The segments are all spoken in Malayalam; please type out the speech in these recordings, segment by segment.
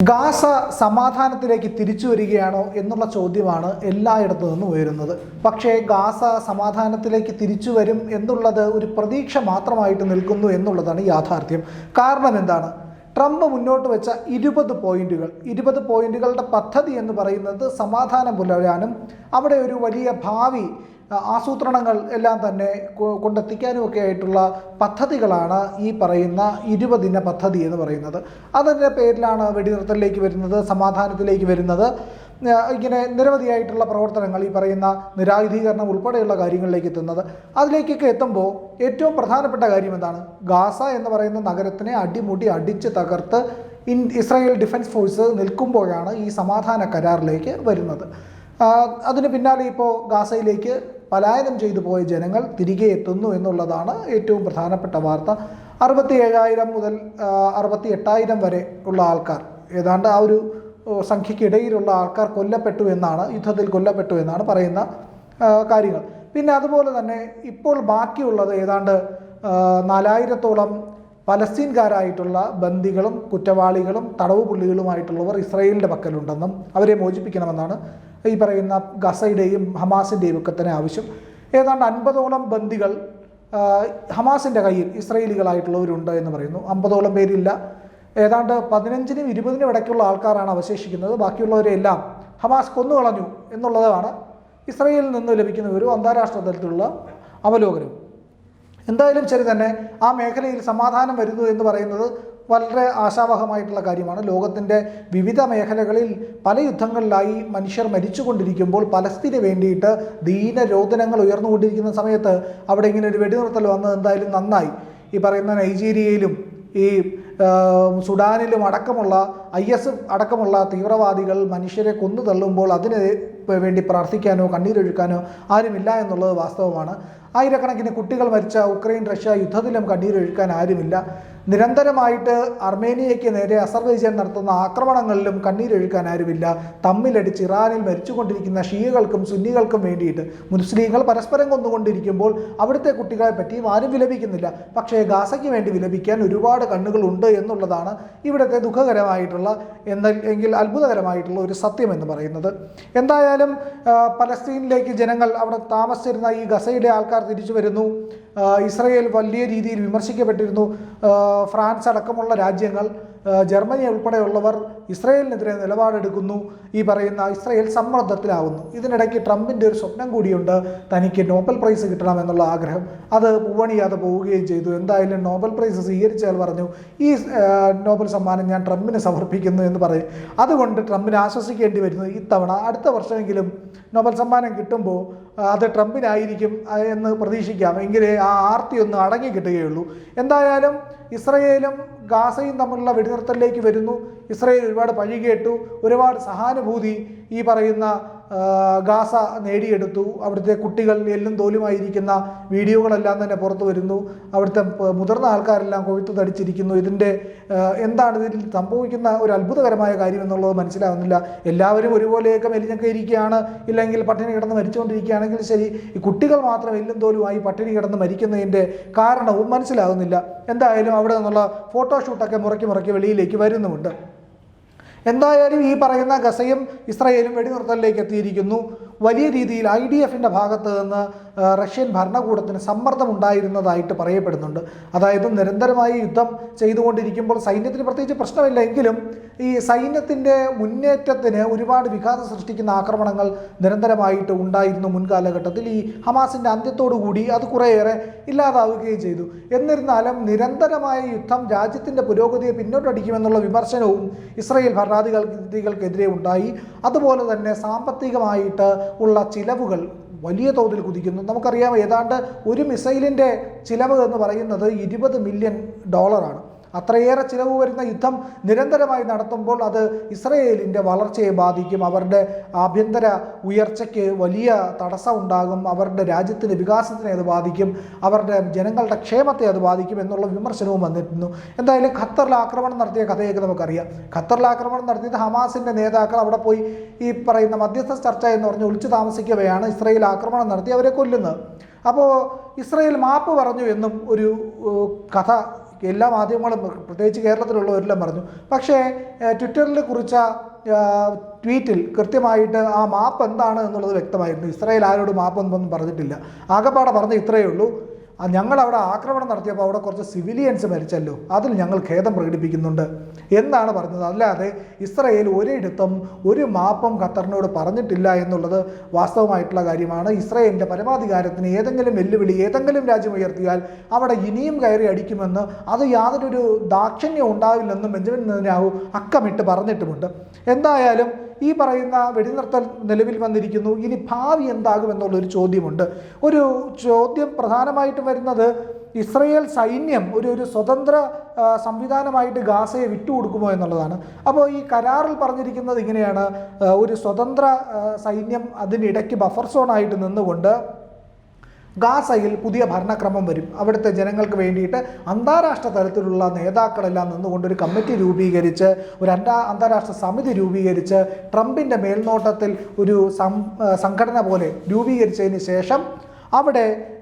ഗാസ സമാധാനത്തിലേക്ക് തിരിച്ചു വരികയാണോ എന്നുള്ള ചോദ്യമാണ് എല്ലായിടത്തു നിന്നും ഉയരുന്നത്. പക്ഷേ ഗാസ സമാധാനത്തിലേക്ക് തിരിച്ചു വരും എന്നുള്ളത് ഒരു പ്രതീക്ഷ മാത്രമായിട്ട് നിൽക്കുന്നു എന്നുള്ളതാണ് യാഥാർത്ഥ്യം. കാരണം എന്താണ്? ട്രംപ് മുന്നോട്ട് വെച്ച ഇരുപത് പോയിന്റുകൾ. ഇരുപത് പോയിന്റുകളുടെ പദ്ധതി എന്ന് പറയുന്നത് സമാധാനം പുലരാനും അവിടെ ഒരു വലിയ ഭാവി ആസൂത്രണങ്ങൾ എല്ലാം തന്നെ കൊണ്ടെത്തിക്കാനുമൊക്കെ ആയിട്ടുള്ള പദ്ധതികളാണ് ഈ പറയുന്ന ഇരുപതിന പദ്ധതി എന്ന് പറയുന്നത്. അതിന്റെ പേരിലാണ് വെടിനിർത്തലിലേക്ക് വരുന്നത് സമാധാനത്തിലേക്ക് വരുന്നത്. ഇങ്ങനെ നിരവധിയായിട്ടുള്ള പ്രവർത്തനങ്ങൾ ഈ പറയുന്ന നിരായുധീകരണം ഉൾപ്പെടെയുള്ള കാര്യങ്ങളിലേക്ക് എത്തുന്നത്. അതിലേക്കൊക്കെ എത്തുമ്പോൾ ഏറ്റവും പ്രധാനപ്പെട്ട കാര്യം എന്താണ്? ഗാസ എന്ന് പറയുന്ന നഗരത്തിനെ അടിമുടി അടിച്ച് തകർത്ത് ഇൻ ഇസ്രായേൽ ഡിഫൻസ് ഫോഴ്സ് നിൽക്കുമ്പോഴാണ് ഈ സമാധാന കരാറിലേക്ക് വരുന്നത്. അതിന് പിന്നാലെ ഇപ്പോൾ ഗാസയിലേക്ക് പലായനം ചെയ്തു പോയ ജനങ്ങൾ തിരികെ എത്തുന്നു എന്നുള്ളതാണ് ഏറ്റവും പ്രധാനപ്പെട്ട വാർത്ത. അറുപത്തി ഏഴായിരം മുതൽ അറുപത്തി എട്ടായിരം വരെ ഉള്ള ആൾക്കാർ ഏതാണ്ട് ആ ഒരു സംഖ്യക്കിടയിലുള്ള ആൾക്കാർ കൊല്ലപ്പെട്ടു എന്നാണ് യുദ്ധത്തിൽ കൊല്ലപ്പെട്ടു എന്നാണ് പറയുന്ന കാര്യങ്ങൾ. പിന്നെ അതുപോലെ തന്നെ ഇപ്പോൾ ബാക്കിയുള്ളത് ഏതാണ്ട് നാലായിരത്തോളം പലസ്തീൻകാരായിട്ടുള്ള ബന്ദികളും കുറ്റവാളികളും തടവ് പുള്ളികളുമായിട്ടുള്ളവർ ഇസ്രയേലിന്റെ പക്കലുണ്ടെന്നും അവരെ മോചിപ്പിക്കണമെന്നാണ് ഈ പറയുന്ന ഗസയുടെയും ഹമാസിന്റെയും ഒക്കെ തന്നെ ആവശ്യം. ഏതാണ്ട് അൻപതോളം ബന്ദികൾ ഹമാസിന്റെ കയ്യിൽ ഇസ്രയേലികളായിട്ടുള്ളവരുണ്ട് എന്ന് പറയുന്നു. അമ്പതോളം പേരില്ല. ഏതാണ്ട് പതിനഞ്ചിനും ഇരുപതിനും ഇടയ്ക്കുള്ള ആൾക്കാരാണ് അവശേഷിക്കുന്നത്. ബാക്കിയുള്ളവരെല്ലാം ഹമാസ് കൊന്നുകളഞ്ഞു എന്നുള്ളതാണ് ഇസ്രയേലിൽ നിന്ന് ലഭിക്കുന്ന ഒരു അന്താരാഷ്ട്ര തലത്തിലുള്ള അവലോകനം. എന്തായാലും ശരി തന്നെ ആ മേഖലയിൽ സമാധാനം വരുന്നു എന്ന് പറയുന്നത് വളരെ ആശാവഹമായിട്ടുള്ള കാര്യമാണ്. ലോകത്തിന്റെ വിവിധ മേഖലകളിൽ പല യുദ്ധങ്ങളിലായി മനുഷ്യർ മരിച്ചുകൊണ്ടിരിക്കുമ്പോൾ പലസ്തീന് വേണ്ടിയിട്ട് ദീനരോധനങ്ങൾ ഉയർന്നുകൊണ്ടിരിക്കുന്ന സമയത്ത് അവിടെ ഇങ്ങനെ ഒരു വെടിനിർത്തൽ വന്നത് എന്തായാലും നന്നായി. ഈ പറയുന്ന നൈജീരിയയിലും ഈ സുഡാനിലും അടക്കമുള്ള ഐ എസ് അടക്കമുള്ള തീവ്രവാദികൾ മനുഷ്യരെ കൊന്നു തള്ളുമ്പോൾ അതിന് വേണ്ടി പ്രാർത്ഥിക്കാനോ കണ്ണീരൊഴുക്കാനോ ആരുമില്ല എന്നുള്ളത് വാസ്തവമാണ്. ആയിരക്കണക്കിന് കുട്ടികൾ മരിച്ച ഉക്രൈൻ റഷ്യ യുദ്ധത്തിലും കണ്ണീരൊഴുക്കാൻ ആരുമില്ല. നിരന്തരമായിട്ട് അർമേനിയയ്ക്ക് നേരെ അസർബൈജാൻ നടത്തുന്ന ആക്രമണങ്ങളിലും കണ്ണീരൊഴുക്കാൻ ആരുമില്ല. തമ്മിലടിച്ച് ഇറാനിൽ മരിച്ചുകൊണ്ടിരിക്കുന്ന ഷീകൾക്കും സുന്നികൾക്കും വേണ്ടിയിട്ട് മുസ്ലിങ്ങൾ പരസ്പരം കൊന്നുകൊണ്ടിരിക്കുമ്പോൾ അവിടുത്തെ കുട്ടികളെ പറ്റിയും ആരും വിലപിക്കുന്നില്ല. പക്ഷേ ഗാസയ്ക്ക് വേണ്ടി വിലപിക്കാൻ ഒരുപാട് കണ്ണുകളുണ്ട് എന്നുള്ളതാണ് ഇവിടുത്തെ ദുഃഖകരമായിട്ടുള്ള എന്നാൽ എങ്കിൽ അത്ഭുതകരമായിട്ടുള്ള ഒരു സത്യം എന്ന് പറയുന്നത്. എന്തായാലും പലസ്തീനിലേക്ക് ജനങ്ങൾ അവിടെ താമസിച്ചിരുന്ന ഈ ഗസയിലെ ആൾക്കാർ തിരിച്ചു വരുന്നു. ഇസ്രയേൽ വലിയ രീതിയിൽ വിമർശിക്കപ്പെട്ടിരുന്നു. ഫ്രാൻസ് അടക്കമുള്ള രാജ്യങ്ങൾ ജർമ്മനി ഉൾപ്പെടെയുള്ളവർ ഇസ്രയേലിനെതിരെ നിലപാടെടുക്കുന്നു. ഈ പറയുന്ന ഇസ്രയേൽ സമ്മർദ്ദത്തിലാവുന്നു. ഇതിനിടയ്ക്ക് ട്രംപിന്റെ ഒരു സ്വപ്നം കൂടിയുണ്ട്. തനിക്ക് നോബൽ പ്രൈസ് കിട്ടണമെന്നുള്ള ആഗ്രഹം. അത് പൂവണിയാതെ പോവുകയും ചെയ്തു. എന്തായാലും നോബൽ പ്രൈസ് സ്വീകരിച്ചാൽ പറഞ്ഞു ഈ നോബൽ സമ്മാനം ഞാൻ ട്രംപിന് സമർപ്പിക്കുന്നു എന്ന് പറയും. അതുകൊണ്ട് ട്രംപിനെ ആശ്വസിക്കേണ്ടി വരുന്നു ഇത്തവണ. അടുത്ത വർഷമെങ്കിലും നോബൽ സമ്മാനം കിട്ടുമ്പോൾ അത് ട്രംപിനായിരിക്കും എന്ന് പ്രതീക്ഷിക്കാം. എങ്കിലേ ആ ആർത്തി ഒന്ന് അടങ്ങി കിട്ടുകയുള്ളൂ. എന്തായാലും ഇസ്രയേലും ഗാസയും തമ്മിലുള്ള വെടിനിർത്തലിലേക്ക് വരുന്നു. ഇസ്രയേൽ ഒരുപാട് പഴി കേട്ടു ഒരുപാട് സഹാനുഭൂതി ഈ പറയുന്ന ഗാസ നേടിയെടുത്തു. അവിടുത്തെ കുട്ടികൾ എല്ലും തോലുമായിരിക്കുന്ന വീഡിയോകളെല്ലാം തന്നെ പുറത്തു വരുന്നു. അവിടുത്തെ മുതിർന്ന ആൾക്കാരെല്ലാം കൊഴുത്തു തടിച്ചിരിക്കുന്നു. ഇതിന്റെ എന്താണ് ഇതിൽ സംഭവിക്കുന്ന ഒരു അത്ഭുതകരമായ കാര്യം എന്നുള്ളത് മനസ്സിലാവുന്നില്ല. എല്ലാവരും ഒരുപോലെയൊക്കെ മെലിഞ്ഞൊക്കെ ഇരിക്കുകയാണ്. ഇല്ലെങ്കിൽ പട്ടിണി കിടന്ന് മരിച്ചുകൊണ്ടിരിക്കുകയാണെങ്കിൽ ശരി ഈ കുട്ടികൾ മാത്രം എല്ലും തോലുമായി പട്ടിണി കിടന്ന് മരിക്കുന്നതിന്റെ കാരണവും മനസ്സിലാകുന്നില്ല എന്തായാലും അവിടെ നിന്നുള്ള ഫോട്ടോഷൂട്ടൊക്കെ മുറയ്ക്ക് മുറയ്ക്ക് വെളിയിലേക്ക് വരുന്നുമുണ്ട്. എന്തായാലും ഈ പറയുന്ന ഗസയും ഇസ്രയേലും വെടിനിർത്തലിലേക്ക് എത്തിയിരിക്കുന്നു. വലിയ രീതിയിൽ ഐ ഡി എഫിന്റെ ഭാഗത്ത് നിന്ന് റഷ്യൻ ഭരണകൂടത്തിന് സമ്മർദ്ദമുണ്ടായിരുന്നതായിട്ട് പറയപ്പെടുന്നുണ്ട്. അതായത് നിരന്തരമായി യുദ്ധം ചെയ്തുകൊണ്ടിരിക്കുമ്പോൾ സൈന്യത്തിന് പ്രത്യേകിച്ച് പ്രശ്നമില്ല എങ്കിലും ഈ സൈന്യത്തിന്റെ മുന്നേറ്റത്തിന് ഒരുപാട് വിഘാതം സൃഷ്ടിക്കുന്ന ആക്രമണങ്ങൾ നിരന്തരമായിട്ട് ഉണ്ടായിരുന്നു മുൻകാലഘട്ടത്തിൽ. ഈ ഹമാസിന്റെ അന്ത്യത്തോടുകൂടി അത് കുറേയേറെ ഇല്ലാതാവുകയും ചെയ്തു. എന്നിരുന്നാലും നിരന്തരമായ യുദ്ധം രാജ്യത്തിന്റെ പുരോഗതിയെ പിന്നോട്ടടിക്കുമെന്നുള്ള വിമർശനവും ഇസ്രയേൽ ഭരണാധികാരികൾക്കെതിരെ ഉണ്ടായി. അതുപോലെ തന്നെ സാമ്പത്തികമായിട്ട് ഉള്ള ചിലവുകൾ വലിയ തോതിൽ കുതിക്കുന്നു. നമുക്കറിയാം ഏതാണ്ട് ഒരു മിസൈലിന്റെ ചിലവ് എന്ന് പറയുന്നത് ഇരുപത് മില്യൺ ഡോളറാണ്. അത്രയേറെ ചിലവ് വരുന്ന യുദ്ധം നിരന്തരമായി നടത്തുമ്പോൾ അത് ഇസ്രയേലിന്റെ വളർച്ചയെ ബാധിക്കും. അവരുടെ ആഭ്യന്തര ഉയർച്ചയ്ക്ക് വലിയ തടസ്സം ഉണ്ടാകും. അവരുടെ രാജ്യത്തിന്റെ വികാസത്തിനെ അത് ബാധിക്കും. അവരുടെ ജനങ്ങളുടെ ക്ഷേമത്തെ അത് ബാധിക്കും എന്നുള്ള വിമർശനവും വന്നിരുന്നു. എന്തായാലും ഖത്തറിൽ ആക്രമണം നടത്തിയ കഥയൊക്കെ നമുക്കറിയാം. ഖത്തറിൽ ആക്രമണം നടത്തിയത് ഹമാസിന്റെ നേതാക്കൾ അവിടെ പോയി ഈ പറയുന്ന മധ്യസ്ഥ ചർച്ച എന്ന് പറഞ്ഞ് ഒളിച്ചു താമസിക്കവെയാണ് ഇസ്രയേൽ ആക്രമണം നടത്തി അവരെ കൊല്ലുന്നത്. അപ്പോൾ ഇസ്രയേൽ മാപ്പ് പറഞ്ഞു എന്നും ഒരു കഥ എല്ലാ മാധ്യമങ്ങളും പ്രത്യേകിച്ച് കേരളത്തിലുള്ളവരെല്ലാം പറഞ്ഞു. പക്ഷേ ട്വിറ്ററിൽ കുറിച്ച ട്വീറ്റിൽ കൃത്യമായിട്ട് ആ മാപ്പ് എന്താണ് എന്നുള്ളത് വ്യക്തമായിരുന്നു. ഇസ്രായേൽ ആരോട് മാപ്പൊന്നും പറഞ്ഞിട്ടില്ല. ആകപ്പാടെ പറഞ്ഞ ഇത്രയേ ഉള്ളൂ. ഞങ്ങൾ അവിടെ ആക്രമണം നടത്തിയപ്പോൾ അവിടെ കുറച്ച് സിവിലിയൻസ് മരിച്ചല്ലോ. അതിൽ ഞങ്ങൾ ഖേദം പ്രകടിപ്പിക്കുന്നുണ്ട്. എന്നാണ് പറഞ്ഞത്? അല്ലാതെ ഇസ്രയേൽ ഒരിടത്തും ഒരു മാപ്പം ഖത്തറിനോട് പറഞ്ഞിട്ടില്ല എന്നുള്ളത് വാസ്തവമായിട്ടുള്ള കാര്യമാണ്. ഇസ്രയേലിന്റെ പരമാധികാരത്തിന് ഏതെങ്കിലും വെല്ലുവിളി ഏതെങ്കിലും രാജ്യം ഉയർത്തിയാൽ അവിടെ ഇനിയും കയറി അടിക്കുമെന്ന് അത് യാതൊരു ദാക്ഷിണ്യം ഉണ്ടാവില്ലെന്നും ബെഞ്ചമിൻ നെതന്യാഹു അക്കമിട്ട് പറഞ്ഞിട്ടുമുണ്ട്. എന്തായാലും ഈ പറയുന്ന വെടിനിർത്തൽ നിലവിൽ വന്നിരിക്കുന്നു. ഇനി ഭാവി എന്താകും എന്നുള്ളൊരു ചോദ്യമുണ്ട്. ഒരു ചോദ്യം പ്രധാനമായിട്ടും വരുന്നത് ഇസ്രയേൽ സൈന്യം ഒരു ഒരു സ്വതന്ത്ര സംവിധാനമായിട്ട് ഗാസയെ വിട്ടുകൊടുക്കുമോ എന്നുള്ളതാണ്. അപ്പോൾ ഈ കരാറിൽ പറഞ്ഞിരിക്കുന്നത് ഇങ്ങനെയാണ്. ഒരു സ്വതന്ത്ര സൈന്യം അതിനിടയ്ക്ക് ബഫർ സോണായിട്ട് നിന്നുകൊണ്ട് ഗാസയിൽ പുതിയ ഭരണക്രമം വരും. അവിടുത്തെ ജനങ്ങൾക്ക് വേണ്ടിയിട്ട് അന്താരാഷ്ട്ര തലത്തിലുള്ള നേതാക്കളെല്ലാം നിന്നുകൊണ്ട് ഒരു കമ്മിറ്റി രൂപീകരിച്ച് ഒരു അന്താ അന്താരാഷ്ട്ര സമിതി രൂപീകരിച്ച് ട്രംപിന്റെ മേൽനോട്ടത്തിൽ ഒരു സംഘടന പോലെ രൂപീകരിച്ചതിന് ശേഷം അവിടെ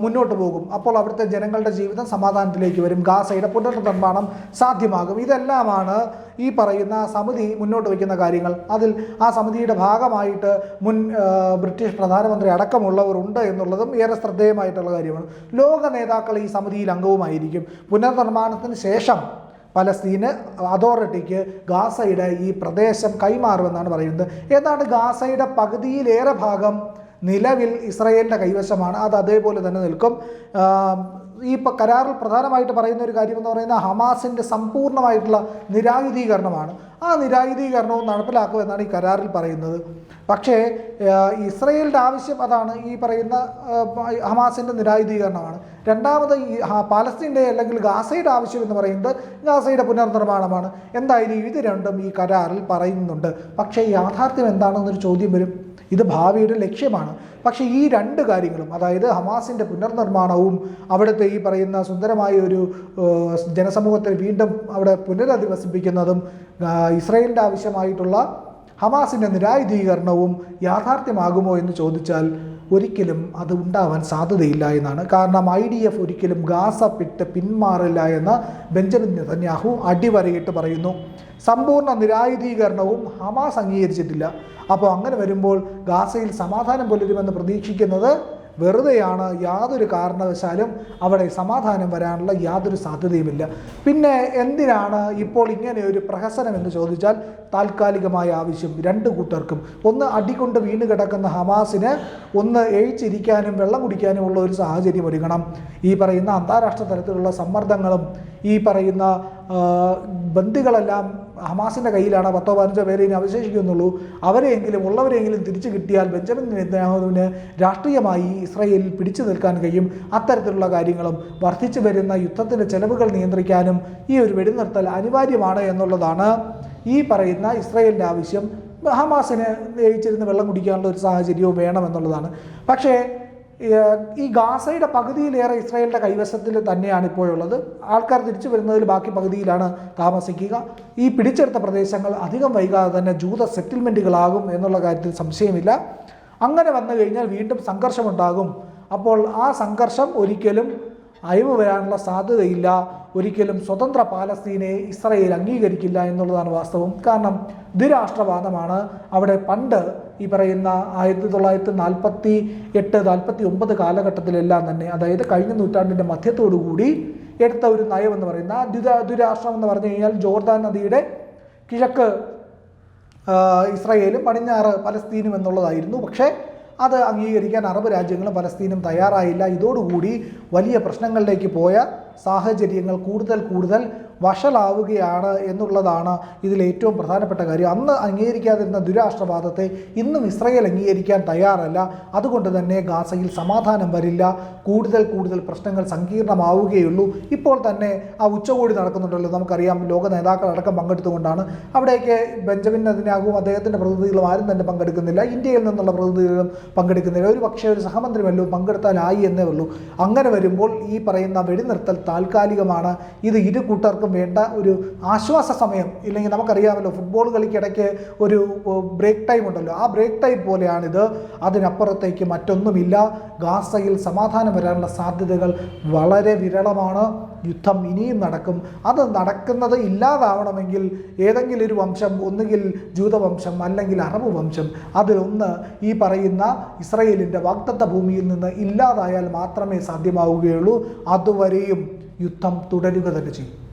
മുന്നോട്ട് പോകും. അപ്പോൾ അവിടുത്തെ ജനങ്ങളുടെ ജീവിതം സമാധാനത്തിലേക്ക് വരും. ഗാസയുടെ പുനർനിർമ്മാണം സാധ്യമാകും. ഇതെല്ലാമാണ് ഈ പറയുന്ന സമിതി മുന്നോട്ട് വയ്ക്കുന്ന കാര്യങ്ങൾ. അതിൽ ആ സമിതിയുടെ ഭാഗമായിട്ട് മുൻ ബ്രിട്ടീഷ് പ്രധാനമന്ത്രി അടക്കമുള്ളവരുണ്ട് എന്നുള്ളതും ഏറെ ശ്രദ്ധേയമായിട്ടുള്ള കാര്യമാണ്. ലോക നേതാക്കൾ ഈ സമിതിയിൽ അംഗവുമായിരിക്കും. പുനർനിർമ്മാണത്തിന് ശേഷം പലസ്തീന് അതോറിറ്റിക്ക് ഗാസയുടെ ഈ പ്രദേശം കൈമാറുമെന്നാണ് പറയുന്നത്. ഏതാണ്ട് ഗാസയുടെ പകുതിയിലേറെ ഭാഗം നിലവിൽ ഇസ്രയേലിന്റെ കൈവശമാണ്. അത് അതേപോലെ തന്നെ നിൽക്കും. ഈ ഇപ്പോൾ കരാറിൽ പ്രധാനമായിട്ട് പറയുന്ന ഒരു കാര്യം എന്ന് പറയുന്നത് ഹമാസിന്റെ സമ്പൂർണമായിട്ടുള്ള നിരായുധീകരണമാണ്. ആ നിരായുധീകരണവും നടപ്പിലാക്കുമെന്നാണ് ഈ കരാറിൽ പറയുന്നത്. പക്ഷേ ഇസ്രയേലിന്റെ ആവശ്യം അതാണ്. ഈ പറയുന്ന ഹമാസിന്റെ നിരായുധീകരണമാണ്. രണ്ടാമത് ഈ പാലസ്തീന്റെ അല്ലെങ്കിൽ ഗാസയുടെ ആവശ്യം എന്ന് പറയുന്നത് ഗാസയുടെ പുനർനിർമ്മാണമാണ്. എന്തായാലും ഇത് രണ്ടും ഈ കരാറിൽ പറയുന്നുണ്ട്. പക്ഷേ യാഥാർത്ഥ്യം എന്താണെന്നൊരു ചോദ്യം വരും. ഇത് ഭാവിയുടെ ലക്ഷ്യമാണ്. പക്ഷേ ഈ രണ്ട് കാര്യങ്ങളും അതായത് ഹമാസിന്റെ പുനർനിർമ്മാണവും അവിടുത്തെ ഈ പറയുന്ന സുന്ദരമായ ഒരു ജനസമൂഹത്തെ വീണ്ടും അവിടെ പുനരധിവസിപ്പിക്കുന്നതും ഇസ്രയേലിന്റെ ആവശ്യമായിട്ടുള്ള ഹമാസിന്റെ നിരായുധീകരണവും യാഥാർത്ഥ്യമാകുമോ എന്ന് ചോദിച്ചാൽ ഒരിക്കലും അത് ഉണ്ടാവാൻ സാധ്യതയില്ല എന്നാണ്. കാരണം ഐ ഡി എഫ് ഒരിക്കലും ഗാസ വിട്ട് പിന്മാറില്ല എന്ന് ബെഞ്ചമിൻ നെതന്യാഹു അടിവരയിട്ട് പറയുന്നു. സമ്പൂർണ നിരായുധീകരണവും ഹമാസ് അംഗീകരിച്ചിട്ടില്ല. അപ്പോൾ അങ്ങനെ വരുമ്പോൾ ഗാസയിൽ സമാധാനം പുലരുമെന്ന് പ്രതീക്ഷിക്കുന്നത് വെറുതെയാണ് യാതൊരു കാരണവശാലും അവിടെ സമാധാനം വരാനുള്ള യാതൊരു സാധ്യതയുമില്ല. പിന്നെ എന്തിനാണ് ഇപ്പോൾ ഇങ്ങനെ ഒരു പ്രഹസനം എന്ന് ചോദിച്ചാൽ താൽക്കാലികമായ ആവശ്യം രണ്ട് കൂട്ടർക്കും. ഒന്ന് അടികൊണ്ട് വീണ് കിടക്കുന്ന ഹമാസിന് ഒന്ന് എഴിച്ചിരിക്കാനും വെള്ളം കുടിക്കാനും ഉള്ള ഒരു സാഹചര്യം ഒരുങ്ങണം. ഈ പറയുന്ന അന്താരാഷ്ട്ര തലത്തിലുള്ള സമ്മർദ്ദങ്ങളും ഈ പറയുന്ന ബന്ദികളെല്ലാം ഹമാസിന്റെ കയ്യിലാണ് പത്തോ പതിനഞ്ചോ പേരെ ഇനി അവശേഷിക്കുന്നുള്ളൂ. അവരെയെങ്കിലും ഉള്ളവരെയെങ്കിലും തിരിച്ചു കിട്ടിയാൽ ബെഞ്ചമിൻ നെതന്യാഹുവിന് രാഷ്ട്രീയമായി ഇസ്രയേലിൽ പിടിച്ചു നിൽക്കാൻ കഴിയും. അത്തരത്തിലുള്ള കാര്യങ്ങളും വർദ്ധിച്ചു വരുന്ന യുദ്ധത്തിന്റെ ചെലവുകൾ നിയന്ത്രിക്കാനും ഈ ഒരു വെടിനിർത്തൽ അനിവാര്യമാണ് എന്നുള്ളതാണ് ഈ പറയുന്ന ഇസ്രയേലിന്റെ ആവശ്യം. ഹമാസിന് ജയിച്ചിരുന്ന് വെള്ളം കുടിക്കാനുള്ള ഒരു സാഹചര്യവും വേണമെന്നുള്ളതാണ്. പക്ഷേ ഈ ഗാസയുടെ പകുതിയിലേറെ ഇസ്രായേലിന്റെ കൈവശത്തിൽ തന്നെയാണ് ഇപ്പോഴുള്ളത്. ആൾക്കാർ തിരിച്ചു വരുന്നതിൽ ബാക്കി പകുതിയിലാണ് താമസിക്കുക. ഈ പിടിച്ചെടുത്ത പ്രദേശങ്ങൾ അധികം വൈകാതെ തന്നെ ജൂത സെറ്റിൽമെന്റുകളാകും എന്നുള്ള കാര്യത്തിൽ സംശയമില്ല. അങ്ങനെ വന്നു കഴിഞ്ഞാൽ വീണ്ടും സംഘർഷമുണ്ടാകും. അപ്പോൾ ആ സംഘർഷം ഒരിക്കലും അയവ് വരാനുള്ള സാധ്യതയില്ല. ഒരിക്കലും സ്വതന്ത്ര പാലസ്തീനെ ഇസ്രയേൽ അംഗീകരിക്കില്ല എന്നുള്ളതാണ് വാസ്തവം. കാരണം ദ്വിരാഷ്ട്രവാദമാണ്. അവിടെ പണ്ട് ഈ പറയുന്ന ആയിരത്തി തൊള്ളായിരത്തി നാൽപ്പത്തി എട്ട് നാൽപ്പത്തി ഒമ്പത് കാലഘട്ടത്തിലെല്ലാം തന്നെ അതായത് കഴിഞ്ഞ നൂറ്റാണ്ടിന്റെ മധ്യത്തോടു കൂടി എടുത്ത ഒരു നയം എന്ന് പറയുന്ന ദ്വിത ദ്വിരാഷ്ട്രം എന്ന് പറഞ്ഞു കഴിഞ്ഞാൽ ജോർദാൻ നദിയുടെ കിഴക്ക് ഇസ്രായേലും പടിഞ്ഞാറ് പലസ്തീനും എന്നുള്ളതായിരുന്നു. പക്ഷേ അത് അംഗീകരിക്കാൻ അറബ് രാജ്യങ്ങളും പലസ്തീനും തയ്യാറായില്ല. ഇതോടുകൂടി വലിയ പ്രശ്നങ്ങളിലേക്ക് പോയ സാഹചര്യങ്ങൾ കൂടുതൽ കൂടുതൽ വഷളാവുകയാണ് എന്നുള്ളതാണ് ഇതിൽ ഏറ്റവും പ്രധാനപ്പെട്ട കാര്യം. അന്ന് അംഗീകരിക്കാതിരുന്ന ദുരാഷ്ട്രവാദത്തെ ഇന്നും ഇസ്രയേൽ അംഗീകരിക്കാൻ തയ്യാറല്ല. അതുകൊണ്ട് തന്നെ ഗാസയിൽ സമാധാനം വരില്ല. കൂടുതൽ കൂടുതൽ പ്രശ്നങ്ങൾ സങ്കീർണമാവുകയുള്ളൂ. ഇപ്പോൾ തന്നെ ആ ഉച്ചകോടി നടക്കുന്നുണ്ടല്ലോ. നമുക്കറിയാം ലോക നേതാക്കളടക്കം പങ്കെടുത്തുകൊണ്ടാണ്. അവിടേക്ക് ബെഞ്ചമിൻ നെതന്യാഹുവും അദ്ദേഹത്തിന്റെ പ്രതിനിധികളും ആരും തന്നെ പങ്കെടുക്കുന്നില്ല. ഇന്ത്യയിൽ നിന്നുള്ള പ്രതിനിധികളും പങ്കെടുക്കുന്നില്ല. ഒരു പക്ഷേ ഒരു സഹമന്ത്രി വല്ലതും പങ്കെടുത്താലായി എന്നേ ഉള്ളൂ. അങ്ങനെ വരുമ്പോൾ ഈ പറയുന്ന വെടിനിർത്തൽ താൽക്കാലികമാണ്. ഇത് ഇരു കൂട്ടർക്കും എല്ലാവർക്കും വേണ്ട ഒരു ആശ്വാസ സമയം ഇല്ലെങ്കിൽ നമുക്കറിയാമല്ലോ ഫുട്ബോൾ കളിക്കിടയ്ക്ക് ഒരു ബ്രേക്ക് ടൈം ഉണ്ടല്ലോ. ആ ബ്രേക്ക് ടൈം പോലെയാണിത്. അതിനപ്പുറത്തേക്ക് മറ്റൊന്നുമില്ല. ഗാസയിൽ സമാധാനം വരാനുള്ള സാധ്യതകൾ വളരെ വിരളമാണ്. യുദ്ധം ഇനിയും നടക്കും. അത് നടക്കുന്നത് ഇല്ലാതാവണമെങ്കിൽ ഏതെങ്കിലും ഒരു വംശം ഒന്നുകിൽ ജൂതവംശം അല്ലെങ്കിൽ അറബ് വംശം അതിലൊന്ന് ഈ പറയുന്ന ഇസ്രയേലിന്റെ വാഗ്ദത്ത ഭൂമിയിൽ നിന്ന് ഇല്ലാതായാൽ മാത്രമേ സാധ്യമാവുകയുള്ളൂ. അതുവരെയും യുദ്ധം തുടരുക തന്നെ ചെയ്യും.